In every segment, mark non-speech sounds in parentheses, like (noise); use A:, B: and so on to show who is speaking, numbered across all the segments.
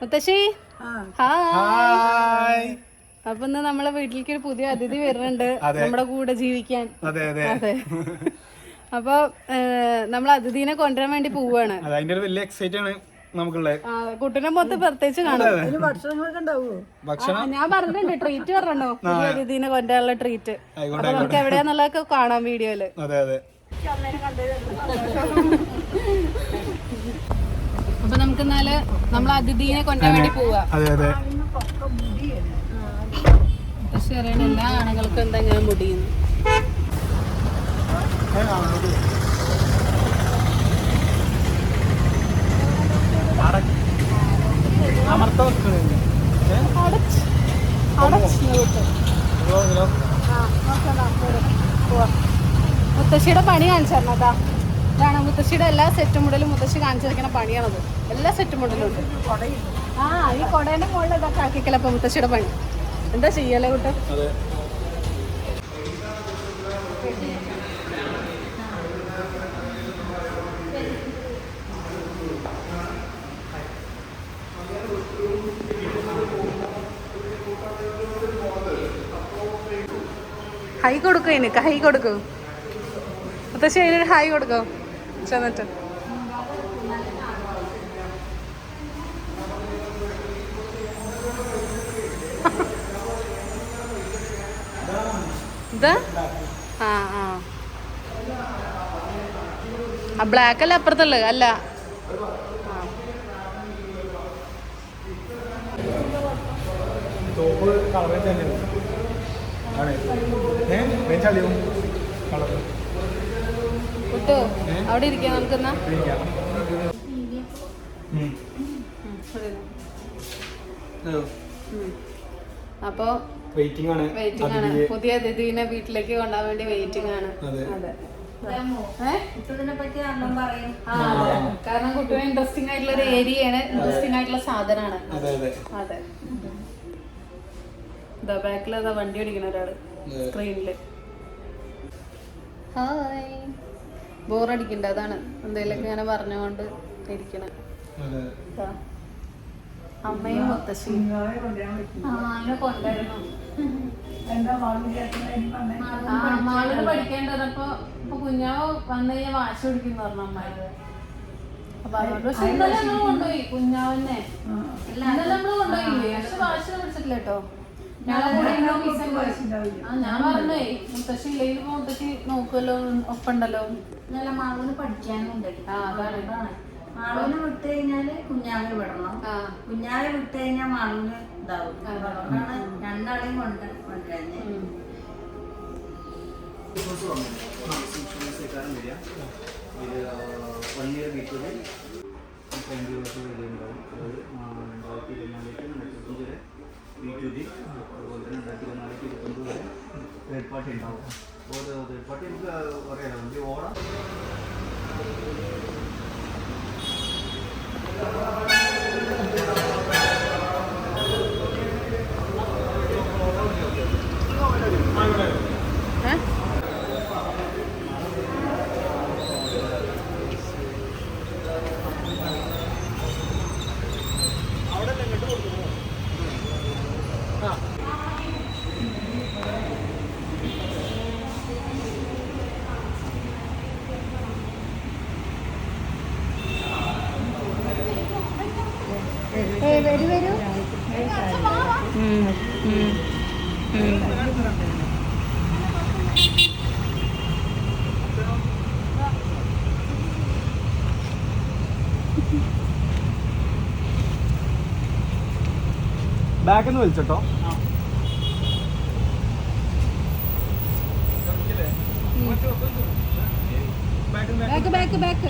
A: മുത്തശ്ശി. Hi.
B: Hi.
A: അപ്പൊ ഇന്ന് നമ്മളെ വീട്ടിലേക്ക് ഒരു പുതിയ അതിഥി (laughs) വരുന്നുണ്ട് നമ്മുടെ കൂടെ ജീവിക്കാൻ.
B: അതെ അതെ.
A: അതെ. (laughs) അപ്പൊ നമ്മൾ അതിഥീനെ കൊണ്ടുവരാൻ വേണ്ടി പോവാണ്.
B: അതെ അതിന്റെ ഒരു വലിയ എക്സൈറ്റ് ആണ് നമുക്കുള്ളത്.
A: കുട്ടീനെ മൊത്തം പ്രത്യേകിച്ച് കാണാം.
C: ഭക്ഷണങ്ങളൊക്കെ ഉണ്ടാവുമോ
A: ഞാൻ പറഞ്ഞിട്ടുണ്ട് ട്രീറ്റ് പറഞ്ഞോ? അതിഥീനെ കൊണ്ടുവരാനുള്ള ട്രീറ്റ് അപ്പൊ നമുക്ക് എവിടെയാന്നുള്ളതൊക്കെ കാണാം വീഡിയോയിൽ.
B: അതെ അതെ. (laughs)
A: അപ്പൊ നമുക്ക് എന്നാൽ നമ്മൾ അതിഥീനെ കൊണ്ടാൻ വേണ്ടി പോവാ.
B: അതെ അതെ.
A: പക്ഷെ അറിയണ എല്ലാ ആണുങ്ങൾക്കും എന്താ ഇങ്ങനെ മുടിയുന്നു?
B: അമർത്ത വെക്കണില്ല.
A: മുത്തശ്ശിയുടെ പണി കാണിച്ചു തരണതാ ഇതാണ് മുത്തശ്ശിയുടെ എല്ലാ സെറ്റ് മുടലും മുത്തശ്ശി കാണിച്ചു വെക്കുന്ന പണിയാണത്. എല്ലാ സെറ്റ് മുടലും ഉണ്ട്. ആ ഈ കൊടേന്റെ മുകളിൽ ഇതൊക്കെ ആക്കിക്കലപ്പോ മുത്തശ്ശിയുടെ പണി? എന്താ ചെയ്യല്ലേ കുട്ടൻ
B: അതെ.
A: ഹൈ കൊടുക്കൂ എനിക്ക് ഹൈ കൊടുക്കൂ. മുത്തശ്ശി അതിലൊരു ഹൈ കൊടുക്കോ. ചെന്നിട്ട്. ഇതാ? ആ ആ. ബ്ലാക്ക് അല്ല അപ്പുറത്തുള്ളത് അല്ല.
B: കളർ തന്നെ ആണ്. വേഗം ചളിയും കളർ
A: കുട്ടോ. അവിടെ ഇരിക്കാം നമുക്കെന്നാ. അപ്പോ
B: വെയിറ്റിംഗ് ആണ്.
A: വെയിറ്റിംഗ് ആണ്. പുതിയ അതിഥിനെ വീട്ടിലേക്ക് കൊണ്ടുപോകാൻ വേണ്ടി വെയിറ്റിംഗ് ആണ്.
B: അതെ.
A: കാരണം കുട്ടികൾ ഇൻട്രസ്റ്റിംഗ് ആയിട്ടുള്ള ഒരു ഏരിയയാണ് ഇൻട്രസ്റ്റിംഗ് ആയിട്ടുള്ള സാധനമാണ്.
B: അതെ അതെ.
A: അതെ. ഇതാ ബാക്കിൽ അതാ വണ്ടി ഓടിക്കണ
B: ഒരാൾ.
A: സ്ക്രീനിൽ ഹായ് ബോറടിക്കണ്ട അതാണ് എന്തെങ്കിലുമൊക്കെ ഇങ്ങനെ പറഞ്ഞുകൊണ്ട് ഇരിക്കണ. അമ്മയും മുത്തശ്ശിയും ആ അതിനെ കൊണ്ടായിരുന്നു
C: എന്താ മാളും ചേട്ടനും വന്നേ
A: ആ മാളിൽ പഠിക്കേണ്ടതപ്പോ ഇപ്പൊ കുഞ്ഞാവ് വന്നു കഴിഞ്ഞാൽ വാശി പിടിക്കുന്നു പറഞ്ഞു അമ്മായി അപ്പൊ അതുകൊണ്ട് പക്ഷെ ഇന്നലെ നമ്മൾ കൊണ്ടുപോയി കുഞ്ഞാവന്നെ ഇന്നലെ നമ്മൾ കൊണ്ടുപോയില്ലേ? പക്ഷെ വാശി പിടിച്ചിട്ടില്ല കേട്ടോ. ഞാൻ പറഞ്ഞേ മുത്തശ്ശി ഇല്ലെങ്കിൽ മുത്തശ്ശി നോക്കുമല്ലോ ഒപ്പുണ്ടല്ലോ
D: നല്ല മാവിന് പഠിക്കാനുണ്ട് മാളുവിനെ വിട്ട് കഴിഞ്ഞാൽ കുഞ്ഞാവെ വിടണം.
A: ആ.
D: കുഞ്ഞാവെ വിട്ട് കഴിഞ്ഞാൽ മാളൂന് ഇതാവും. അതുകൊണ്ടാണ് രണ്ടാളെയും കൊണ്ട് കൊണ്ടുവരുന്നത്.
E: വൺ ഇയർ ബീറ്ററിൽ രണ്ടായിരത്തി ഇരുപത്തിനാലേക്ക് മുപ്പത്തഞ്ച് വരെ வீக் வீக் ஒரு தினம் ரெண்டு நாளைக்கு இதுக்கு வந்து ஒரு ரெட் பாட்டி ஆகும் ஒரு ஒரு பட்டியலுக்கு ஒரே இடம். வந்து
A: ஓரம். ഉം,
B: നിന്ന് ഒന്ന്
A: ബാക്ക് ബാക്ക് ബാക്ക്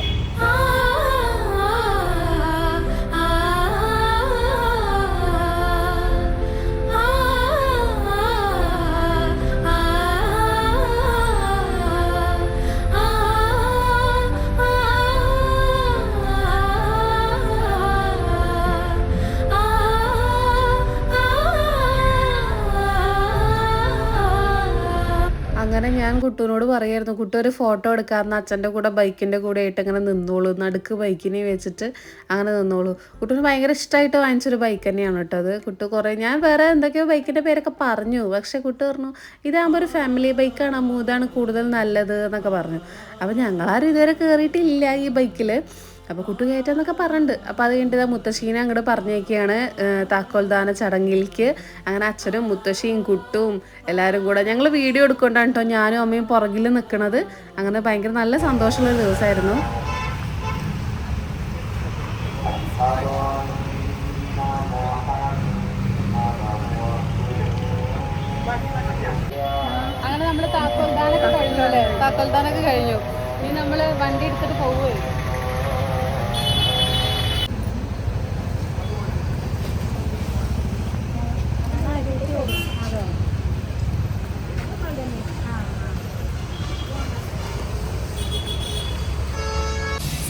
A: അങ്ങനെ ഞാൻ കുട്ടുവിനോട് പറയായിരുന്നു കുട്ടു ഒരു ഫോട്ടോ എടുക്കാമെന്ന് അച്ഛന്റെ കൂടെ ബൈക്കിന്റെ കൂടെ ആയിട്ട് അങ്ങനെ നിന്നോളൂ നടുക്ക് ബൈക്കിനെ വെച്ചിട്ട് അങ്ങനെ നിന്നോളൂ. കുട്ടുവിന് ഭയങ്കര ഇഷ്ടമായിട്ട് വാങ്ങിച്ചൊരു ബൈക്ക് തന്നെയാണ് കേട്ടോ അത്. കുട്ടു കുറേ ഞാൻ വേറെ എന്തൊക്കെയോ ബൈക്കിന്റെ പേരൊക്കെ പറഞ്ഞു പക്ഷേ കുട്ടു പറഞ്ഞു ഇതാകുമ്പോൾ ഒരു ഫാമിലി ബൈക്കാണ് അമ്മൂ ഇതാണ് കൂടുതൽ നല്ലത് എന്നൊക്കെ പറഞ്ഞു. അപ്പോൾ ഞങ്ങളാരും ഇതുവരെ കയറിയിട്ടില്ല ഈ ബൈക്കിൽ അപ്പോൾ കുട്ടുകയറ്റം എന്നൊക്കെ പറഞ്ഞിട്ടുണ്ട് അപ്പോൾ അത് കഴിഞ്ഞിട്ട് മുത്തശ്ശീനെ അങ്ങോട്ട് പറഞ്ഞേക്കാണ് താക്കോൽദാന ചടങ്ങിലേക്ക് അങ്ങനെ അച്ഛനും മുത്തശ്ശിയും കുട്ടും എല്ലാവരും കൂടെ ഞങ്ങൾ വീഡിയോ എടുക്കൊണ്ടാണ് കേട്ടോ ഞാനും അമ്മയും പുറകിൽ നിൽക്കണത് അങ്ങനെ ഭയങ്കര നല്ല സന്തോഷമുള്ള ദിവസമായിരുന്നു അങ്ങനെ നമ്മൾ താക്കോൽദാനൊക്കെ കഴിഞ്ഞു അല്ലേ? താക്കോൽദാനൊക്കെ കഴിഞ്ഞു. ഇനി നമ്മൾ വണ്ടി എടുത്തിട്ട്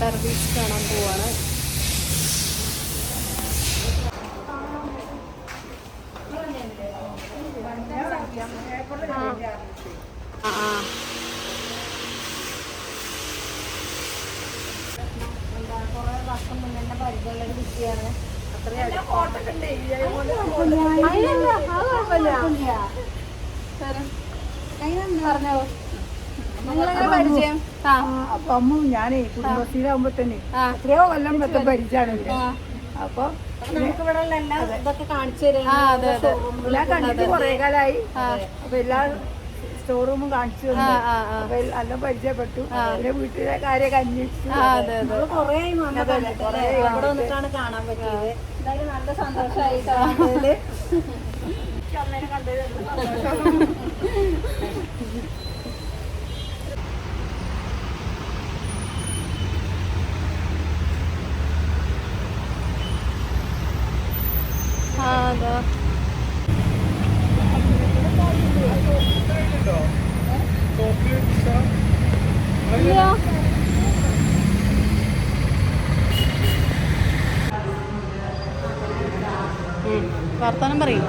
A: സർവീസ് കാണാൻ പോവാണ്. ആ ആ.
C: അപ്പൊ അമ്മ ഞാനേ കുടുംബശ്രീയിലാവുമ്പോ തന്നെ. എത്രയോ കൊല്ലം ഇവിടെ
A: ആ.
C: അപ്പൊ
D: എല്ലാം
C: കണ്ടിട്ട് കൊറേ കാലായി. അപ്പൊ എല്ലാ സ്റ്റോറൂമും കാണിച്ചു തന്നു. അപ്പൊ നല്ല പരിചയപ്പെട്ടു. എന്റെ വീട്ടിലെ കാര്യമൊക്കെ അന്വേഷിച്ചു.
A: ആ അതെ അതെ.
D: കുറേ ഇവിടെ വന്നിട്ടാണ് കാണാൻ പറ്റിയത്. നല്ല സന്തോഷമായി കാണുന്നതിൽ (laughs) അമ്മേനെ കണ്ടത്
A: ആ അതെ ഇല്ല ഉം. വർത്താനം പറയും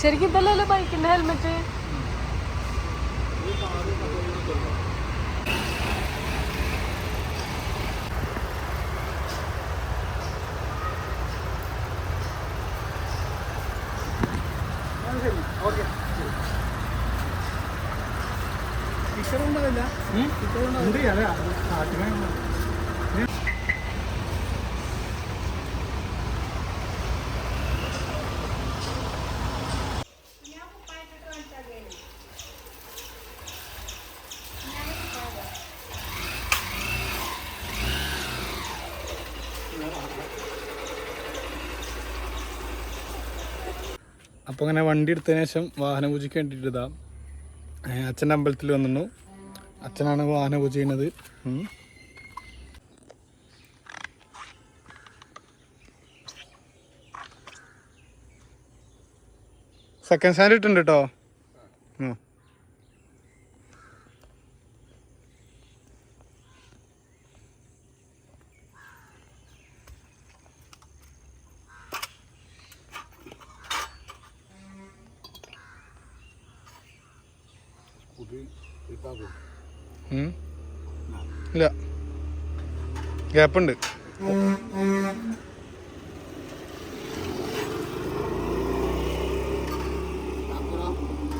A: ശരിക്കും ഇതല്ലല്ലോ ബൈക്കിന്റെ ഹെൽമെറ്റ്
B: ഉണ്ട് അതെ നാട്ടിലെ അപ്പോൾ അങ്ങനെ വണ്ടി എടുത്തതിന് ശേഷം വാഹന പൂജയ്ക്ക് അച്ഛന്റെ അമ്പലത്തിൽ വന്നിരുന്നു അച്ഛനാണ് വാഹന പൂജ ചെയ്യുന്നത്. സെക്കൻഡ് സ്റ്റാൻഡ് ഇട്ടുണ്ട് കേട്ടോ ഉം. ഉം. ഇല്ല. ഗ്യാപ്പുണ്ട്.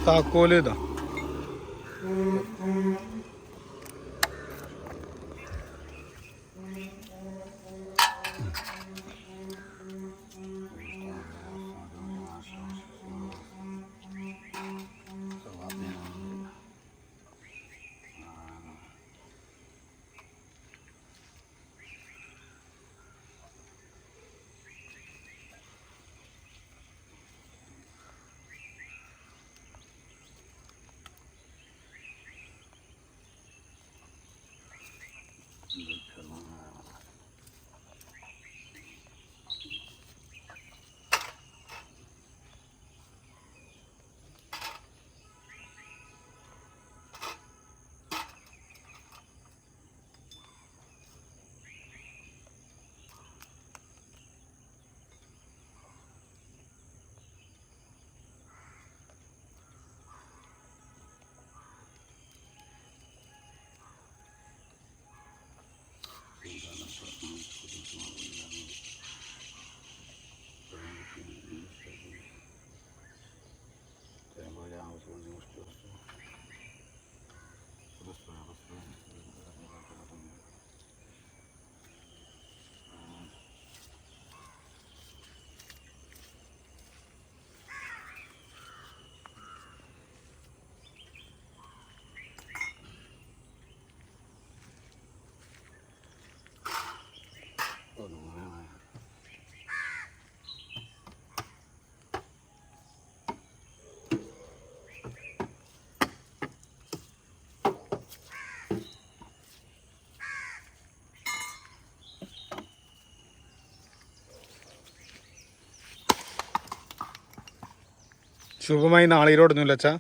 B: താക്കോൽ ഇതാ. ശുഭമായി നാളീരോടൊന്നുമില്ല അച്ഛാ?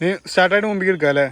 B: നീ സ്റ്റാർട്ടായിട്ട് മുമ്പിൽ എടുക്കാം അല്ലേ